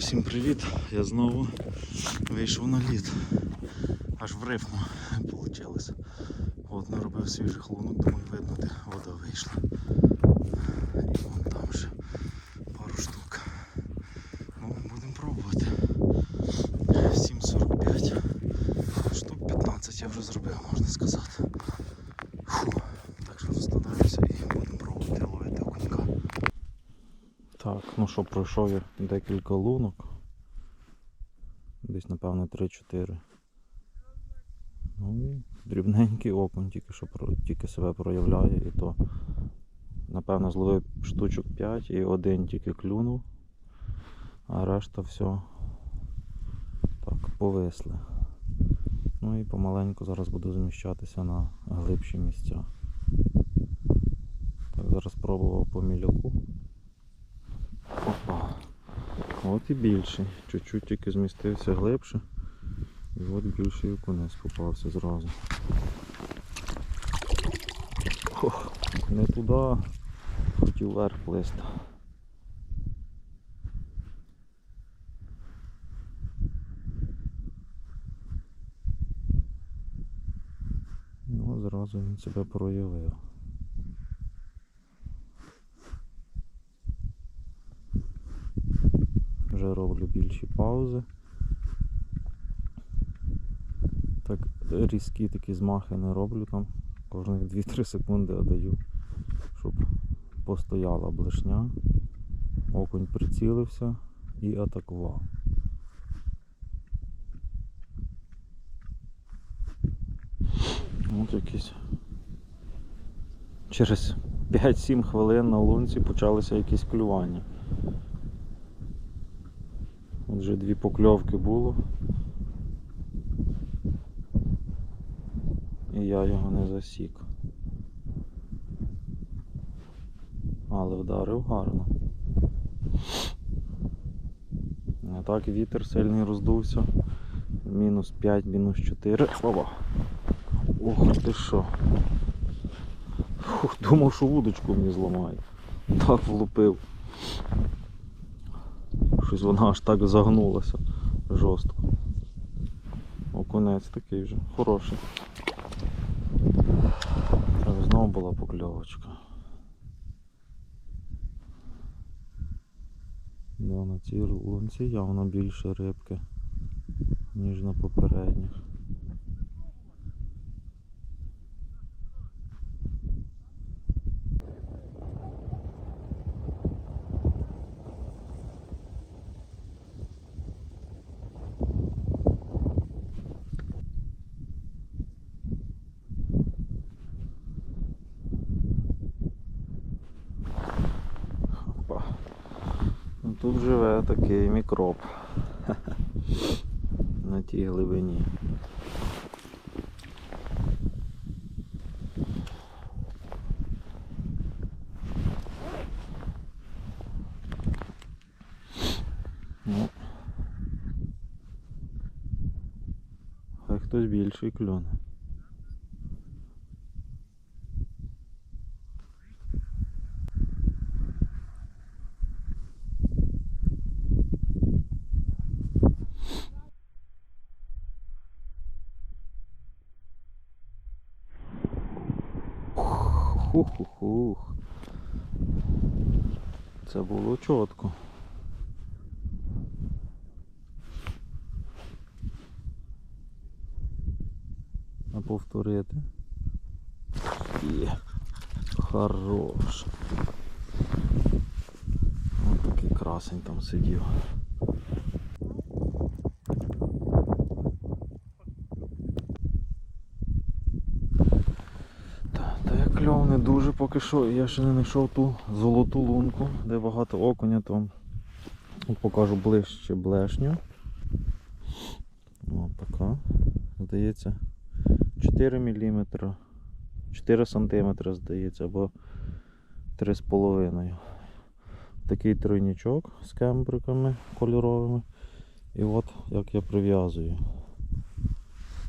всім привіт. Я знову вийшов на лід. Аж в рифму вийшло. От наробив свіжий холонок, думаю, видно, де вода вийшла. І вон там ще пару штук. Ну, будемо пробувати. 7,45. Штук 15 я вже зробив, можна сказати. Фу. Так що розкладаємося і будемо пробувати ловити окунька. Так, ну що, пройшов я декілька лунок. Десь, напевно, 3-4. Ну і дрібненький окунь, тільки що тільки себе проявляє і то. Напевно, зловив штучок 5 і один тільки клюнув, а решта все так, повисли. Ну і помаленьку зараз буду зміщатися на глибші місця. Так, зараз пробував по міляку. От і більший. Чуть-чуть тільки змістився глибше. І от більший окунець попався зразу. Ох, не туди. Хотів вверх плисти. Ну, зразу він себе проявив. Вже більші паузи. Так різкі такі змахи не роблю там. Кожних 2-3 секунди даю, щоб постояла блешня. Окунь прицілився і атакував. От якісь. Через 5-7 хвилин на лунці почалися якісь клювання. Вже дві покльовки було. І я його не засік. Але вдарив гарно. А так вітер сильний роздувся. Мінус 5, мінус 4. Опа! Ох ти що. Фух, думав, що вудочку мені зламає. Так влупив. Щось вона аж так загнулася жорстко. Окунець такий вже хороший. Так, знову була покльовочка. Да, на цій лунці явно більше рибки, ніж на попередніх. Опа. Ну, тут живе такий мікроб. На тій глибині. Ну. Хтось більший клюне. Хух-хух-хух. Це було чітко. А повторити. Є. Хорош. Ось такий красень там сидів. Поки що. Я ще не знайшов ту золоту лунку, де багато окуня, то покажу ближче блешню. Ось така. Здається 4 мм. 4 см здається, або 3,5. Такий тройнічок з кембриками кольоровими. І от як я прив'язую.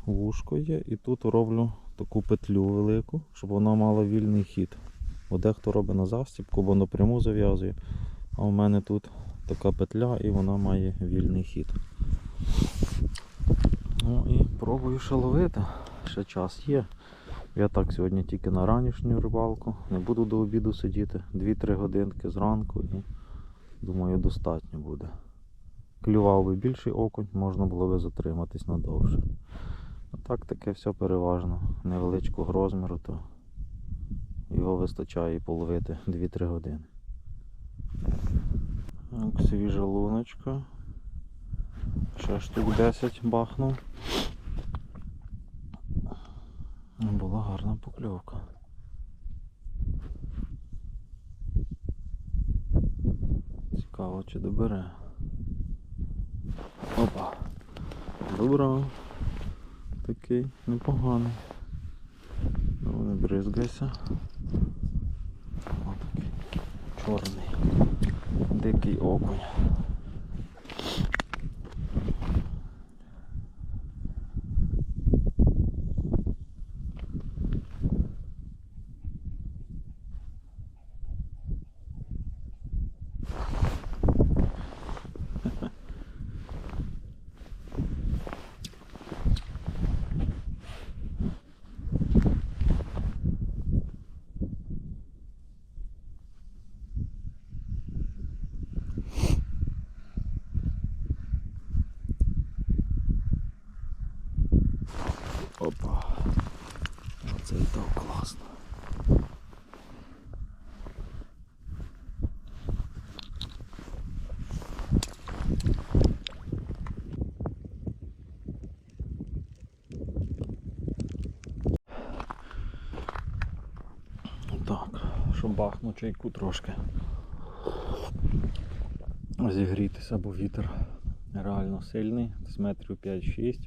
Вушко є і тут роблю таку петлю велику, щоб вона мала вільний хід. Бо дехто робить на застібку, бо напряму зав'язує. А у мене тут така петля і вона має вільний хід. Ну і пробую ще ловити. Ще час є. Я так сьогодні тільки на ранішню рибалку. Не буду до обіду сидіти. 2-3 годинки зранку і думаю достатньо буде. Клював би більший окунь, можна було би затриматись надовше. А так таке все переважно. Невеличкого розміру, то його вистачає половити 2-3 години. Так, свіжа луночка. Ще штук 10 бахнув. Була гарна покльовка. Цікаво, чи добере. Опа. Добра. Такий непоганий. Ну, не бризгайся. Чорний. Дикий окунь. Опа. Оце і так класно. Так, щоб бахну чайку трошки. Зігрітися, бо вітер реально сильний, десь метрів 5-6,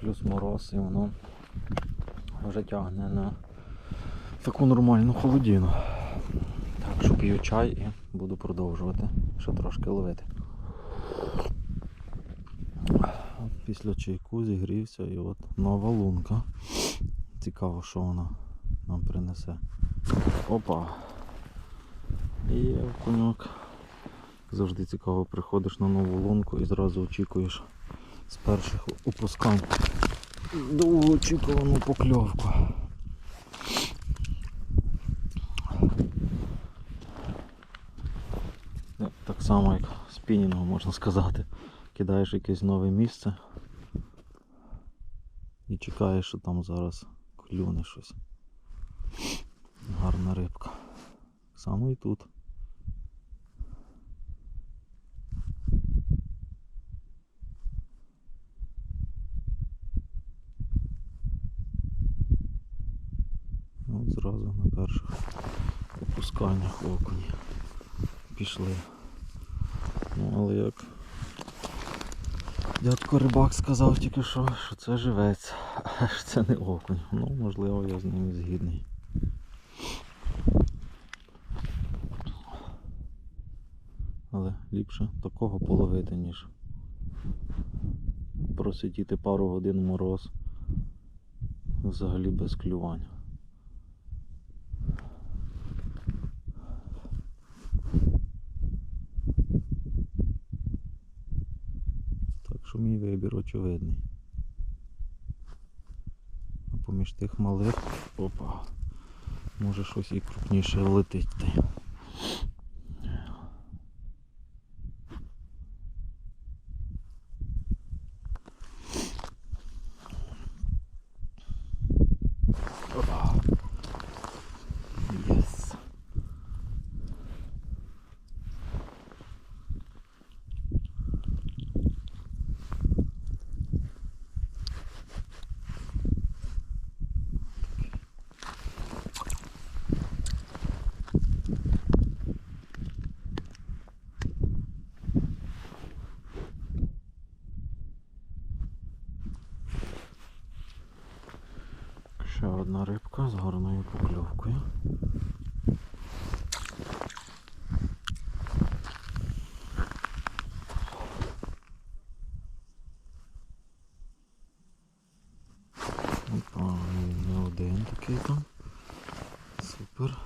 плюс мороз і воно вже тягне на таку нормальну холодину. Так що п'ю чай і буду продовжувати ще трошки ловити. Після чайку зігрівся і от нова лунка. Цікаво, що вона нам принесе. Опа! І окуньок. Завжди цікаво, приходиш на нову лунку і зразу очікуєш з перших опускань довгоочікувану покльовку. Ну, Так само як спінінгом можна сказати. Кидаєш якесь нове місце і чекаєш, що там зараз клюне щось. Гарна рибка. Само і тут. От зразу на перших опусканнях окуні пішли. Ну, але як дядько рибак сказав тільки що, що це живець, а що це не окунь. Ну, можливо, я з ним згідний. Але ліпше такого половити, ніж просидіти пару годин мороз взагалі без клювання. Так що мій вибір очевидний. А поміж тих малих, опа, може щось і крупніше летить. ще одна рибка з гарною покльовкою. Опа, не один такий там. Супер.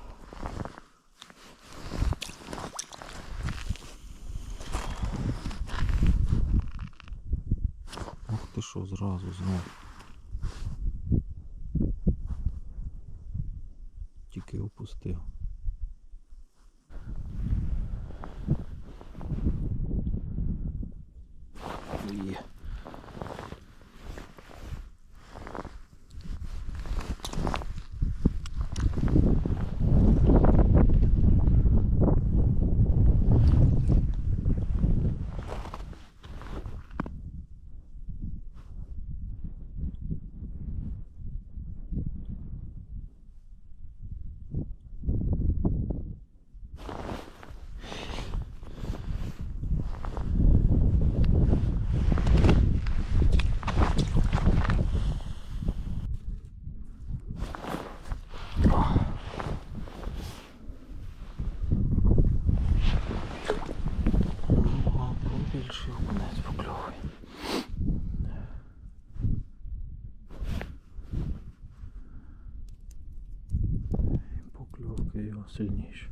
Ох ти що, зразу знову. Сильніші.